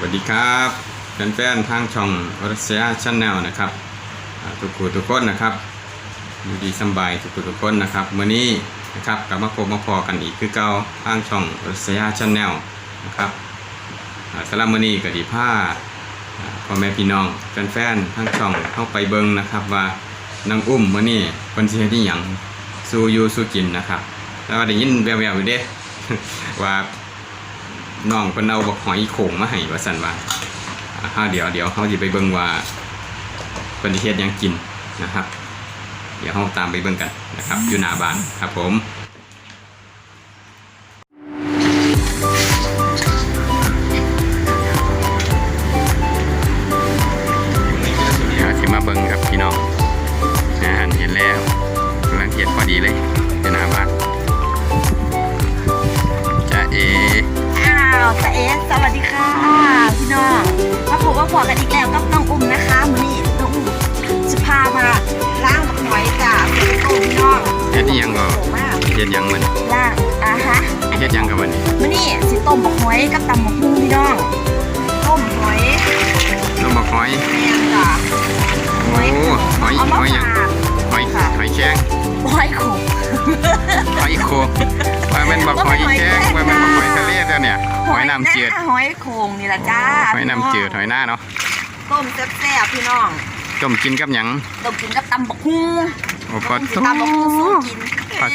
วัสดีครับแฟนๆทางช่องรัสเซียช n แนลนะครับทุกคู่ทุกคนนะครับอยู่ดีสบายทุกคู่ทุกคนนะครับเมื้อนี้นะครับกลับมาพบมาพอกันอีกคือเก่าทางช่องรัสเซียช n แนลนะครับอ่าสำหรับมื้อนี้ก็ดีผ้าอ่าพ่อแม่พี่น้องแฟนๆทางช่องเข้าไปเบิ่งนะครับว่านางอุ้มเมื้อนี้เพิ่นสิเฮ็ดอีหยังสู่อยู่สู่กินนะครับแล้วได้ยินแววๆอยู่เด้ว่า น้องเพิ่นเอาบักหอยโขงมาให้ว่าซั่นว่าอ่าเฮาเดี๋ยวเดี๋ยวเขาจะไปเบิ่งว่าเพิ่นสิเฮ็ดหยังกินนะครับ เดี๋ยวเขาตามไปเบิ่งกันนะครับ อยู่หน้าบ้านครับผม หอยโคว่าแมันบอกหอยแข้งว่าแมันบอกหอยทะเลเด้อเนี่ยหอยน้ำจืดหอยโขงนี่ล่ะจ้าหอยน้ำจืดหอยหน้าเนาะต้มแซ่บๆพี่น้องต้มกินกับหยังต้มกินกับตำบักหุ่งโอ้ก็ตำบักหุ่งสู้กินคัก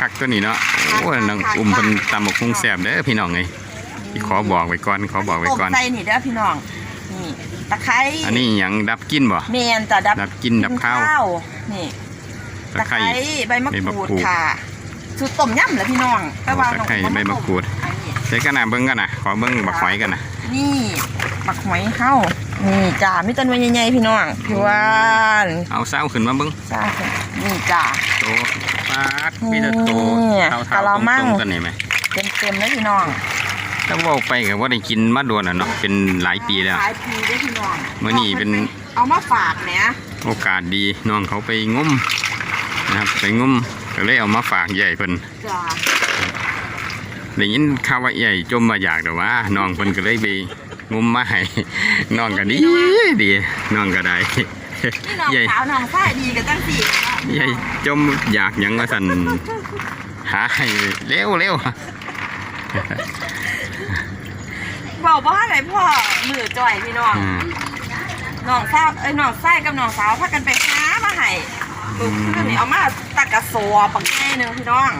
คักตัวนี้เนาะโอ้น้องอุ้มเพิ่นตำบักหุ่งแซ่บเด้อพี่น้องไงที่ขอบอกไว้ก่อนขอบอกไว้ก่อนต้มใส่นี่เด้อพี่น้องนี่ตะไคร้อันนี้หยังดับกลินบ่เมนจะดับดับกลินดับข้าวนี่ ตะตะไคไคร้ร้ใบมะใบมะกรูดกรูดค่ะสูตรต้มยำเหรอพี่น้องแต่ว่าตะไคร้น้องใบมะกรูดอันนี้ใส่กันน่ะเบิ่งกันน่ะขอเบิ่งบักหอยกันน่ะนี่บักหอยเข้านี่จ้ามีต้นไม้ใหญ่ๆพี่น้องพี่วานเอาเส้าขึ้นมาเบิ่งจ้านี่จ้าโตปาดมีแต่โตนี่เท่าๆกะละมังตรงๆกันนี่ไหมเต็มๆเลยพี่น้องถ้าเว่าไปก็ว่าได้กินมาโดนอะเนาะเป็นหลายปีแล้วขายปีด้วยพี่น้องมื้อนี้เป็นเอามาฝากเนี่ยโอกาสดีน้องเขาไปงม นะครับไปงมก็เลยเอามาฝากใหญ่เพิ่นจ้าได้ยินข่าวว่าใหญ่จมมาอยากแต่ว่าน้องเพิ่นก็เลยไปงมมาให้น้องก็ดีดีน้องก็ได้พี่น้องใหญ่สาวน้องฝ้ายดีกันตั้งสี่เนาะใหญ่จมอยากหยังว่าสั่นหาให้เร็วเร็วบอกว่าอะไรพ่อมือจ่อยพี่น้องอืมน้องทราบเอ้ยน้องไส้กับน้องสาวพากันไปหามาให้ ลูกอืมเพื่อนนี่เอามาตักกระสวปักแง่หนึงพี่น้อง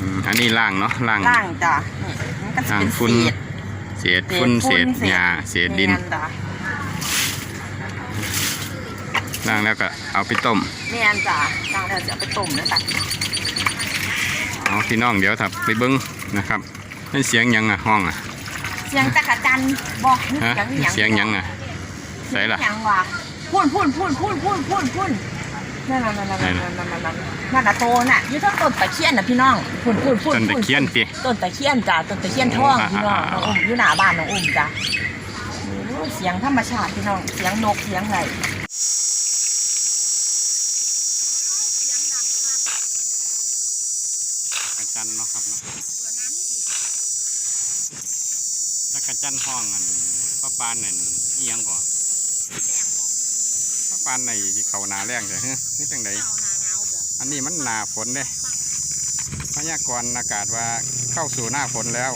อืมอันนี้ล่างเนาะล่างล่างจ้ะนี่มันก็จะเป็นล่างฝุ่นเศษ เศษฝุ่นเศษหญ้าเศษดินแม่จ้ะล่างแล้วก็เอาไปต้ม แม่นจ้ะล่างแล้วจะเอาไปต้มแล้วจ้ะเอาพี่น้องเดี๋ยวถ้าไปเบิ้งนะครับนั่นเสียงหยังอะห้องอะเสียงตะกะจันบอกนี่ฮะเสียงหยังเสียงหยังอะใส่ล่ะ เสียงหยังวะพุ่นพุ่นพุ่นพุ่นพุ่นพุ่นพุ่น นั่นน่ะนั่นน่ะนั่นน่ะนั่นน่ะนั่นน่ะนั่นน่ะโตน่ะอยู่ทั้งต้นตะเคียนน่ะพี่น้องฝุ่นฝุ่นฝุ่นต้นตะเคียนติต้นตะเคียนจ้ะต้นตะเคียนทองพี่น้องน้องอุ้มอยู่หน้าบ้านน้องอุ้มจ้ะเสียงธรรมชาติพี่น้องเสียงนกเสียงอะไรจันเนาะครับเนาะตะกะจันห้องอันป้าปานนั่นเอียงก่อน ปานในที่เขาหนาแรงแต่เฮ้ยนี่จังไดอันนี้มันหนาฝนเด้พยากรณ์อากาศว่าเข้าสู่หน้าฝนแล้ว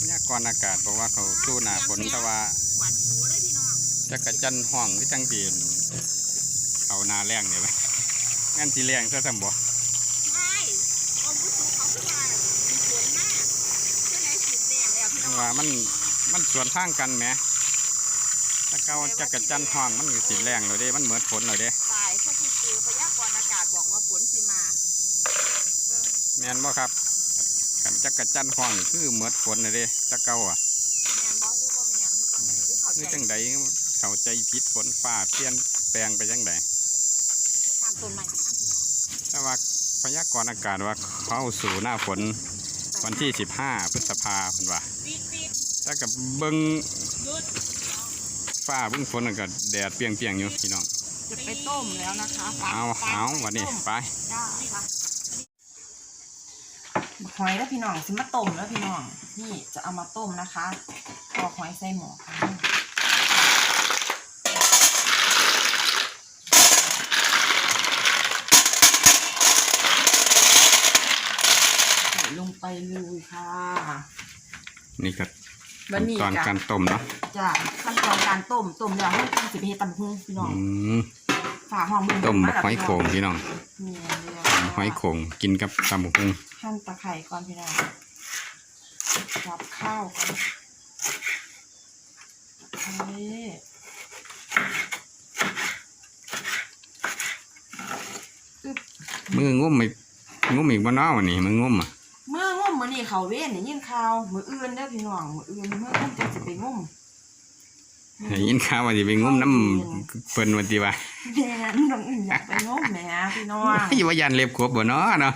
พยากรณ์อากาศบอกว่าเขาสู้หน้าฝนแต่ว่าจักรจันทร์ห้องที่จังสีนเขาหนาแรงเนี่ยไหมงั้นสีแรงซะสมบ่ยังว่ามัน มันสวนทางกันแหมถ้าเกาจักรจันทร์ห้องมันก็สีแรงเลยเด้ มันเหมือนฝนเลยเด้ตายถ้าคือคือพยากรณ์อากาศบอกว่าฝนสิมาแม่นบ่ครับกันจักรจันทร์ห้องนี่คือเหมือนฝนเลยเด้ตะเกาอะแม่นบ่หรือว่าแม่นหรือจังไหนที่เขานี่ใจจังใดเข้าใจผิดฝนฟ้าเปลี่ยนแปลงไปจังใดตามต้นไม้ไปนะพี่น้องแต่ว่าพยากรณ์อากาศว่าเข้าสู่หน้าฝนวันที่ 15 พฤษภาเพิ่นว่า แต่กับเบิงฟ้าเบิงฝนนั่นก็แดดเปรียงๆอยู่พี่น้องจะไปต้มแล้วนะคะเอาเอาวันนี้ไปจ้าค่ะบักหอยแล้วพี่น้องสิมาต้มแล้วพี่น้อง นี่จะเอามาต้มนะคะเอาหอยใส่หม้อค่ะใส่ลงไปเลยค่ะ นี่ก็บั ขั้นนนี้ตอนจ้ะการต้มเนาะจ้ะขั้นตอนการต้มต้มแล้วให้กินสิบเฮ็ดตำพุงพี่น้องอืมฝาห้องมึงต้มบักหอยโขงพี่น้องนี่เรียกต้มหอยโขงกินกับตำบักหุ่งหั่นตะไคร้ก่อนพี่น้องรับข้าวก่อนนี่มืองุ้มอีกงุ้มอีกบ่เนาะวันนี้มืองุ้มอะ เมื่องุ่มมื้อนี้เขาเว้นนี่ยินข่าวมื้ออื่นเด้อพี่น้องมื้ออื่นเมื่องุ่มจะสิไปงุ่มได้ยินข่าวว่าสิไปงุ้มน้ำเพิ่นว่าติว่าแม่น้องอื่นอยากไปงุ่มแหมพี่น้องอยู่ว่ายันเล็บครบบ่เนาะเนาะ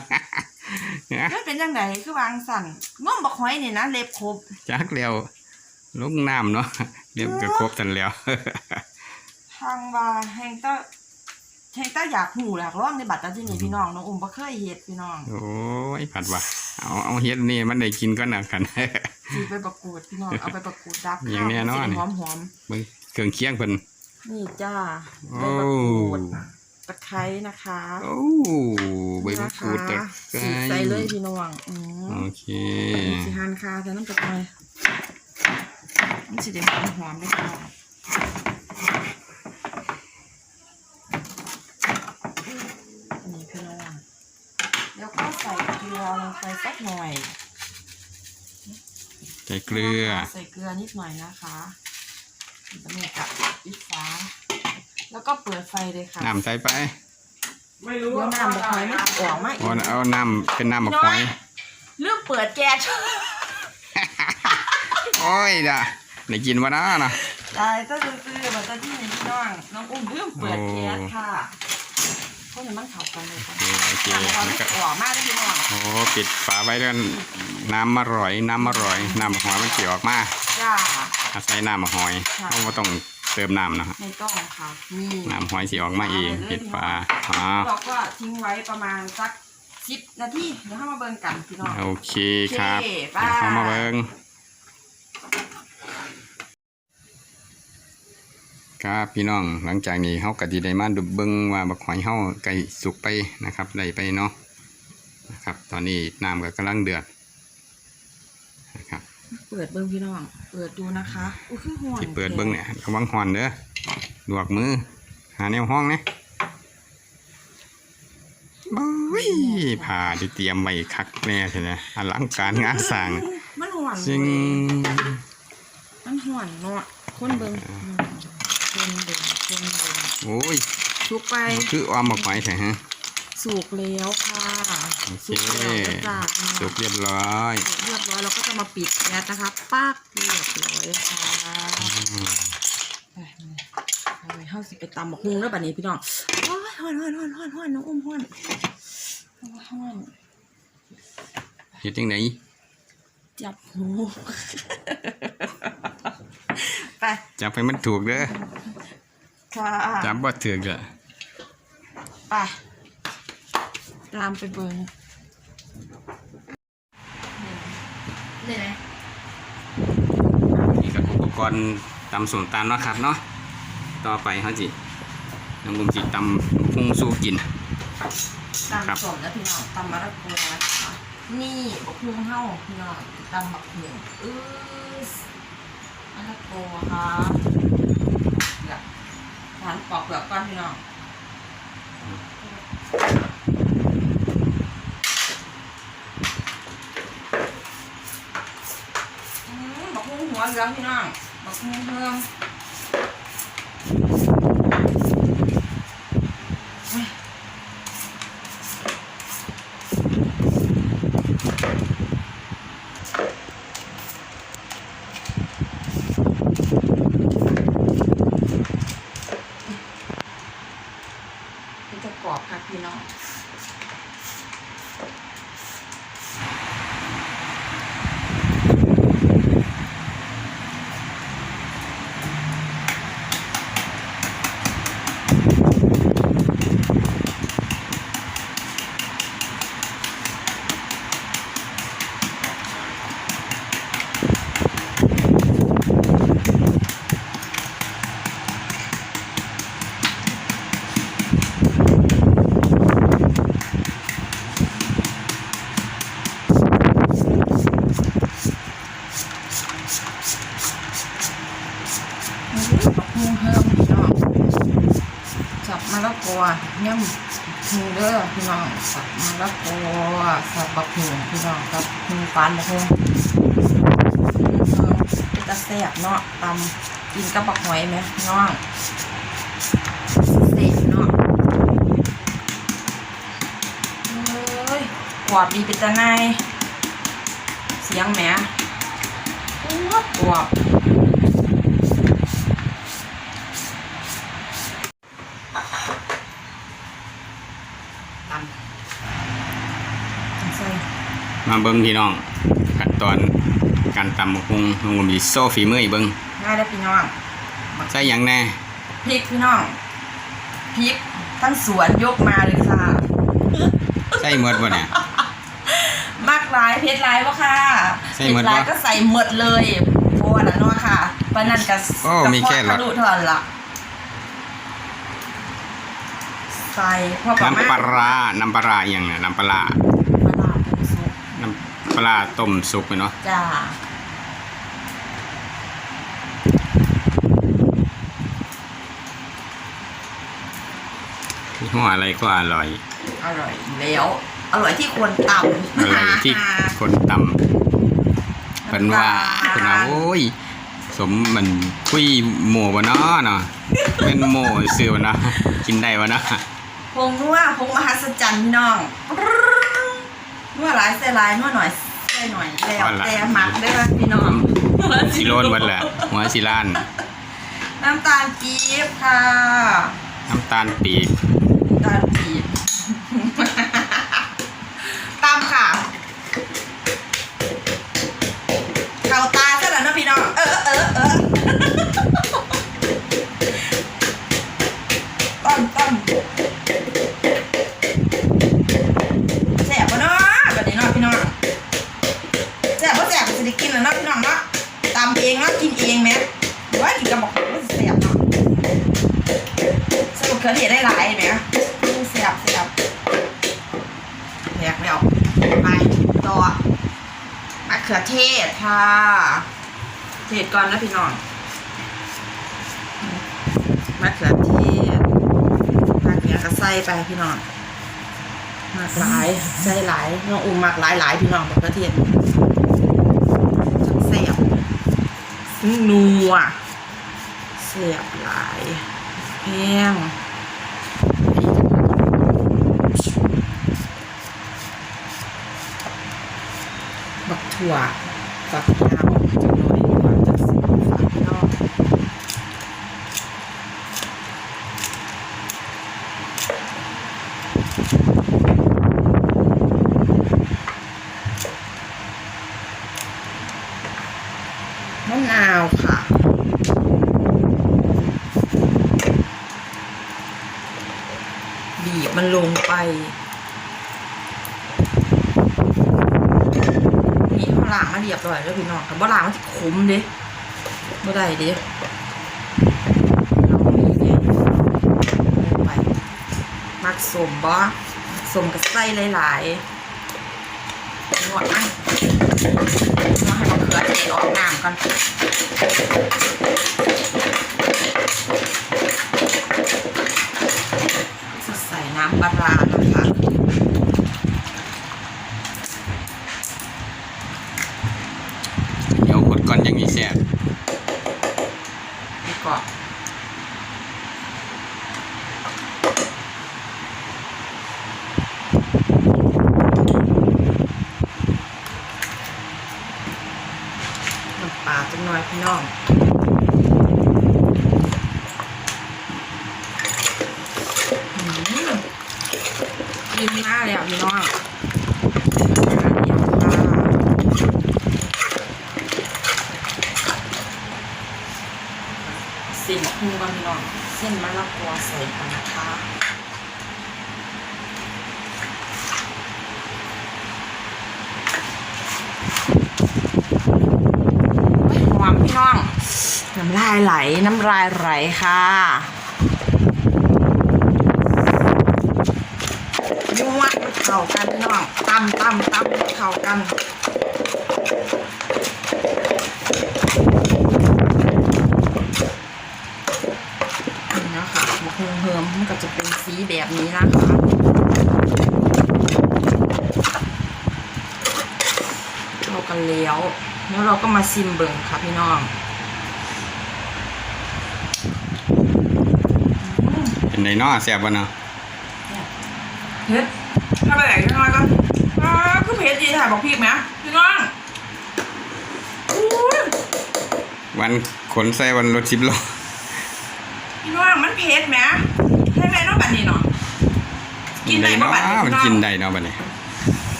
มันเป็นจังไดคือวางสั่นงุ่มบักหอยนี่นะเล็บครบจักแล้วลงน้ำเนาะเล็บก็ครบทันแล้วทางว่าแฮงตะแฮงตะอยากหูอยากร้องในบัตรตาที่นี่พี่น้องน้องอุ้มบ่เคยเฮ็ดพี่น้องโอ้ยผัดว่ะ เอาเอาเฮ็ดนี่มันได้กินก่อนนะกันสิไปประกวดพี่น้องเอาไปประกวดดับอย่างแน่นอนหอมหอมเบิ่งเครื่องเคียงเพิ่น ๆนี่จ้าโอ้ ใบมะกรูดตะไคร้นะคะโอ้ใบมะกรูดตะไคร้สีใส่เลยพี่น้องอืมโอเคสิหั่นคาใส่น้ำตะไคร้มันสิได้หอมหอมๆได้ค่ะนี่พี่น้องแล้วก็ใส่เกลื อลงไปสักหน่อย ใส่เกลือ ใส่เกลือนิดหน่อยนะคะแล้วนี่กับปิดฝาแล้วก็เปิดไฟเลยค่ะน้ำใส่ไปไม่รู้เดี๋ยวว่าน้ำบักหอยมันออกมาอีเอากเอาน้ำเป็นน้ำมะกอยเรื่องเปิดแก๊สโอ้ยจ้ะได้กินบ่เนาะเนาะตายต้องซื้อมาตอนที่ไหนพี่น้อง น้องอุ้มเรื่องเปิดแก๊สค่ะ พวกนี้มันเผากันเลยค่ะโอเคน้ำร้อนแล้วไม่ก็ออกมากเลยพี่น้องโอ้ปิดฝาไว้ด้วยน้ำมะร่อย น้ำมะร่อย น้ำมะหอยมันสิออกมาจ้าอาศัยน้ำมะหอยค่ะเราบ่ต้องเติมน้ำนะครับไม่ต้องค่ะนี่น้ำหอยสิออกมาเองปิดฝาอ๋อเราก็ทิ้งไว้ประมาณสักสิบนาทีเดี๋ยวให้มาเบิ่งกันพี่น้องโอเคครับโอเคเดี๋ยวเข้ามาบายเบิ่ง ครับพี่น้องหลังจากนี้เฮาก็สิได้มาดูเบิ่งว่าบักหอยเฮาใกล้สุกไปนะครับได้ไปเนาะนะครับ ตอนนี้น้ำก็กำลังเดือดนะครับเปิดเบิ่งพี่น้องเปิดดูนะคะอุ้ยคือห่วงที่เปิดเบิ่งเนี่ยระวังหอนเด้อลวกมือ หาแนวห้องนะบ้ยผ่าที่เตรียมไว้คักแน่ใช่ไหมอลังการงานสร้างมันห่วงจริงมันห่วงเนาะคนเบิ่ง คนเบิ่งคนเบิ่งโอ้ยสุกไปคืออ้อมบักหอยใช่ฮะสุกแล้วค่ะโอเคสุกแล้วจ้าสุกเรียบร้อยสุกเรียบร้อยเราก็จะมาปิดแก๊สนะคะปักเรียบร้อยค่ะอืมไปเอาไปเข้าสิไปตำบักฮุงแล้วบัดนี้พี่น้องโอ้ยฮ้อนฮ้อนฮ้อนฮ้อนฮ้อนน้องอุ้มฮ้อนโอ้ยฮ้อนเฮ็ดจังไดจับหูไป จับให้มันถูกเด้อค่ะจับบ่ถูกเด้อไปตามไปเบิร์นนี่ไหนนี่ก็อุปกรณ์ตำส้มตำเนาะครับเนาะต่อไปเฮาสิน้ำมุมสิตำพุงสู้กินตำสมแล้วพี่น้องตำมะระกอนะคะนี่บักฮุงเฮ้าพี่น้องตำบักฮุงอื้อมะระกอค่ะเปลือกหวานปอกเปลือกก้อนพี่น้องบักฮุงหัวเหลืองพี่น้องบักฮุงเพิ่มมันจะกรอบค่ะพี่น้อง ย่ำหูเด้อพี่น้องสั บมะละกอสับบักหูพี่น้องกับหูปานบักหูเป็นตะแซ่บเนาะตำกินกับบักหอยไหมน้องเสร็จเนาะเอ้ยกวาดดีเป็นตะนายเสียงแหมกวาดกวาด ตำตำใส่ มาเบิ้งพี่น้องขั้นตอนการตำบักหุงลุงก็มีโซ่ฝีมืออีกเบิ้งง่ายได้อพี่น้องใส่หยังแน่พริกพี่น้องพริกทั้งสวนยกมาเลยค่ะ ใส่หมดบ่เนี่ย มากหลายเพชรหลายวะค่ะใส่เผ็หมดดหลายปะก็ใส่หมดเลยโบนะเนาะค่ะปานนันกับโอ้มีแค่หรอทะลุเท่านั้นละใส่พอประมาณน้ำปลาร้าน้ำปลาร้าอหย่างน่ะน้ำปลาร้า ปลาร้าผงสุก น้ำ ปลาร้าต้มสุกเนาะจ้าที่หัวอะไรก็อร่อย อร่อยแล้ว อร่อยที่ควรตำอร่อยที่คนตำเป็นว่าเป็นว่าโอ้ย สมมันคุยหมูบ่เนาะเนาะเป็นหมูซื้อบ่เนาะกินได้บ่เนาะพงนัวพงมหัศจรรย์พี่น้องนัวหลายใส่หลายนัวหน่อย ใส่หน่อยแล้วแต่หมักได้อพี่น้องสิโลนเบิดแหละหัวสิล้าน น้ำตาลปี๊บค่ะ น้ำตาลปีบน้ำตาลปี๊บ กินเองไหมหรือว่ากินกับบอกว่าแสบเนาะสรุปเคยเห็นได้หลายไหมแสบแสบแหกไม่ออกไปต่อมะเขือเทศค่ะเทศก่อนนะพี่น้องมะเขือเทศมะเขือก็ใส่ไปพี่น้องมากหลายใส่หลายน้องอุ้มมากหลายหลายพี่น้องมะเขือเทศจังแซ่บ นัวเสียบหลายแพงบักถั่วฝักยาวจังหน่อยก่อนจะสิฝากพี่น้อง มะนาวค่ะ บีบมันลงไป นี่เขา ล้างมาเรียบร้อยแล้วพี่น้องแต่บ่ล้างมันจะขมเด้บ่ได้เด้มักสมบ่สมกับไส้หลายๆนวดนนวดให้มะเขือเทศออกน้ำก่อนใส่น้ำปลาร้านะคะ เดี๋ยวขดก่อนยังมีแซ่บ แล้วก็น้ำปลาจังหน่อยพี่น้องอืม กินมากเลยอะพี่น้องเดี๋ยวค่ะเส้นคู่กันพี่น้องเส้นมะละกอใส่กันนะคะโอ้ยหอมพี่น้อง น้ำลายไหล น้ำลายไหลค่ะ ยั่วเข้ากันพี่น้องตำตำตำเข้ากันนี่นะคะมะเขือเฮิมมันก็จะเป็นสีแบบนี้นะคะเรากันแล้วแล้วเราก็มาซิมเบิ่งค่ะพี่น้องเป็นไดเนาะแซ่บบ่เนาะ เผ็ดถ้าไปไหนพี่น้อยก็อ่าคือเผ็ดดีถ่ายบอกพี่ไหมพี่น้องอู้ยวันขนใส่วันรถสิบล้อพี่น้องมันเผ็ดไหมให้แม่น้องบัดนี้เนาะกินได้ปะเนาะบัดนี้มันพี่น้องกินได้เนาะบัดนี้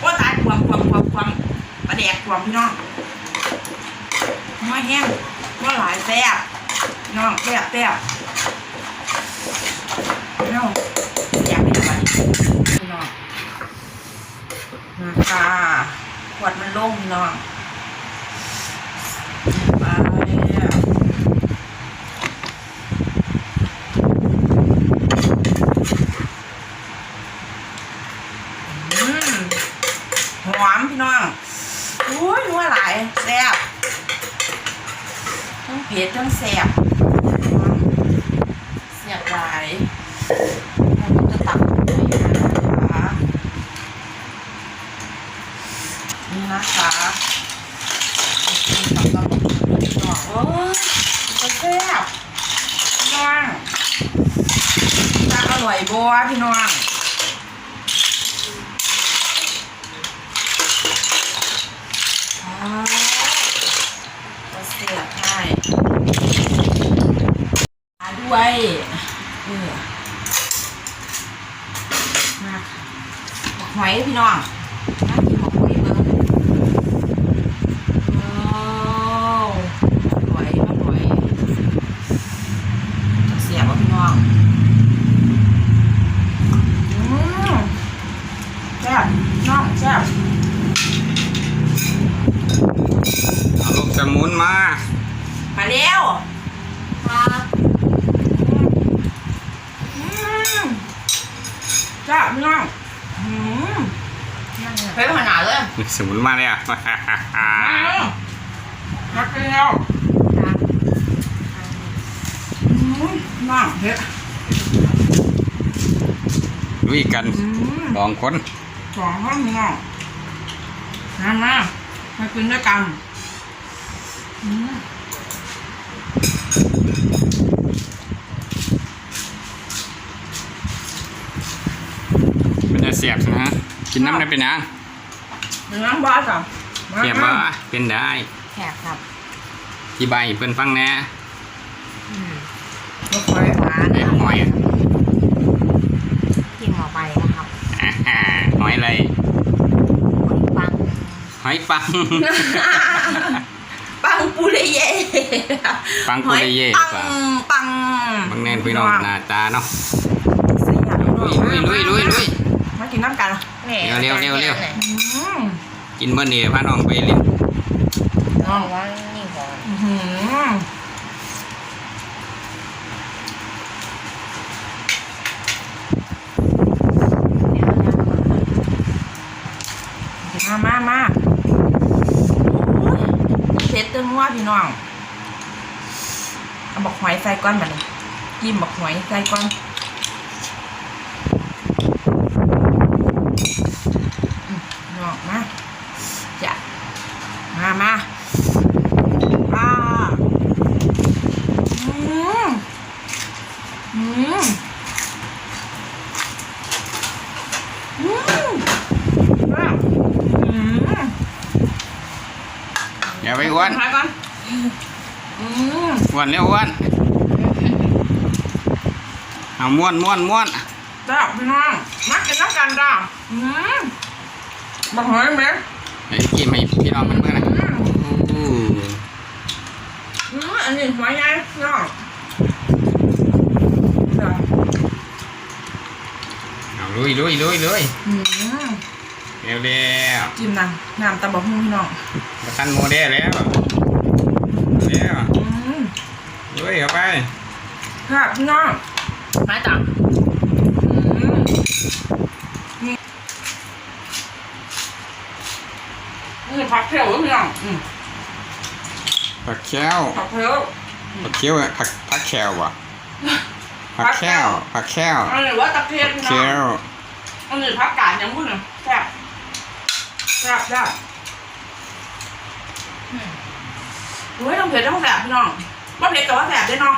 โอ้ตายความความความความปลาแดกความพี่น้องมาแห้งว่าหลายแซ่บพี่น้องแซ่บแซ่บพี่น้องอยากเป็นอะไรพี่น้อง มาค่ะขวดมันโล่งพี่น้องมาแล้วอืมหอมพี่น้องอุ้ยนัวหลายแซ่บทั้งเผ็ดทั้งแซ่บแซ่บหลายเราก็จะตักไปนะคะนี่ นะคะกินกับเราพี่น้องโอ้ยมันแซ่บพี่น้องจะอร่อยบัวพี่น้องอ๋อก็เสียบให้มาด้วยเออมาหมกหอยพี่น้องน่ากินหมกหอยเบิ้งโอ้หอยมาหอยจะเสียบว่าพี่น้องอืมแซ่บ น้องแซ่บเอาลูกสมุนมา มาเร็วครับอืมจ้าพี่น้องอืมเฮ้ยขนาดเลยลูกสมุนมาแล้วมาเร็วมาเร็วอืมน้องเฮ้ยลุยกันอืมสองคน สองห้องน้องมามามากินด้วยกันอืมเป็นจะเสียบนะกินน้ำได้เป็นยังเนื้อบ้าจ้ะเสียบบ่เป็นได้แขกครับที่ใบเพิ่นฟังแหน่ลูกคอยหวานเด็หอย กินหมอไปนะครับ อ่าห อยอะไร ปัง หอยปัง ปังปูเลยเย่ปังปูเลยเย่ปังปัง ปังบางแนนพี่น้องหน้าตาเนาะสยามลุยลุยลุยลุยลุยมากินน้ำกันเร็วเร็วเร็วเร็วอืมกินเมื่อนี่พาน้องไปเล่นน้องว่านี่หอมอื้อหือมามามาโอ้ยเผ็ด ตึงว่าพี่น้อง เอาบักหอยใส่ก้อนมาเลยจิ้มบักหอยใส่ก้อนอืมน้องมาจ้ะมามาอ่าอืมอืมอืมอะอืม อย่าไปอ้วน หอยก่อน อืมอ้วนเร็วอ้วนเอาม้วนม้วนม้วนจ้าพี่น้องมากินน้ำกันจ้าอืมบอกหอยไหมไอ้กินให้พี่น้องมันเมื่อนะอืมอู้อืมอันนี้หอยใหญ่พี่น้องจ้าเอาลุยลุยลุยลุยอืมเร็วเร็วจิ้มน้ำน้ำตะบอกหุ้งพี่น้องประทันโมเดลแล้ว เร็วอืมลุยเข้าไปครับพี่น้องมาจ้าอืมนี่นี่ผักเขียวพี่น้องอืมผักแควผักเขียวผักเขียวอะผักผักแคววะผักแค้วผักแค้วอันนี้ว่าตะเคียนพี่น้แค้องวอันนี้พักกาดยังพูดหน่อยแซ่บแซ่บแซ่บอืม โอ้ยต้องเผ็ดต้องแซ่บพี่น้องว่าเผ็ดแต่ว่าแซ่บด้วยเนาะ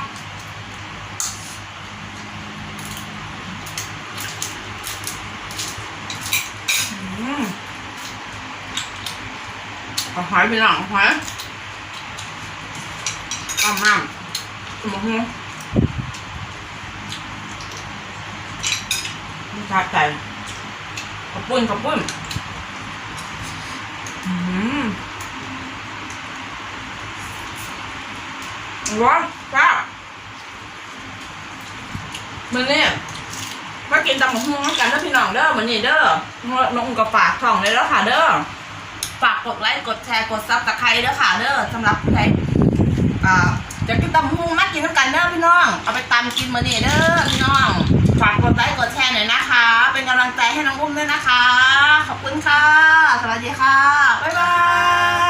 อืมเอาหอยพี่น้องหอยตำน้ำสมองมันชาใจขอบปุ้นขอบปุ้นอืม ร้อนจ้ามันเนี่ยมากินตำหมกฮวงกันเด้อพี่น้องเด้อมันนี่เด้อน้องก็ฝากช่องเลยแล้วค่ะเด้อฝากกดไลค์กดแชร์กดซับสไครต์เด้อค่ะเด้อสำหรับใครอ่าจะกินตำฮูมากินน้ำกันเด้อพี่น้องเอาไปตำกินมื้อนี้เด้อพี่น้องฝากกดไลค์กดแชร์หน่อยนะคะ เป็นกำลังใจให้น้องอุ้มด้วยนะคะ ขอบคุณค่ะ สวัสดีค่ะ บ๊ายบาย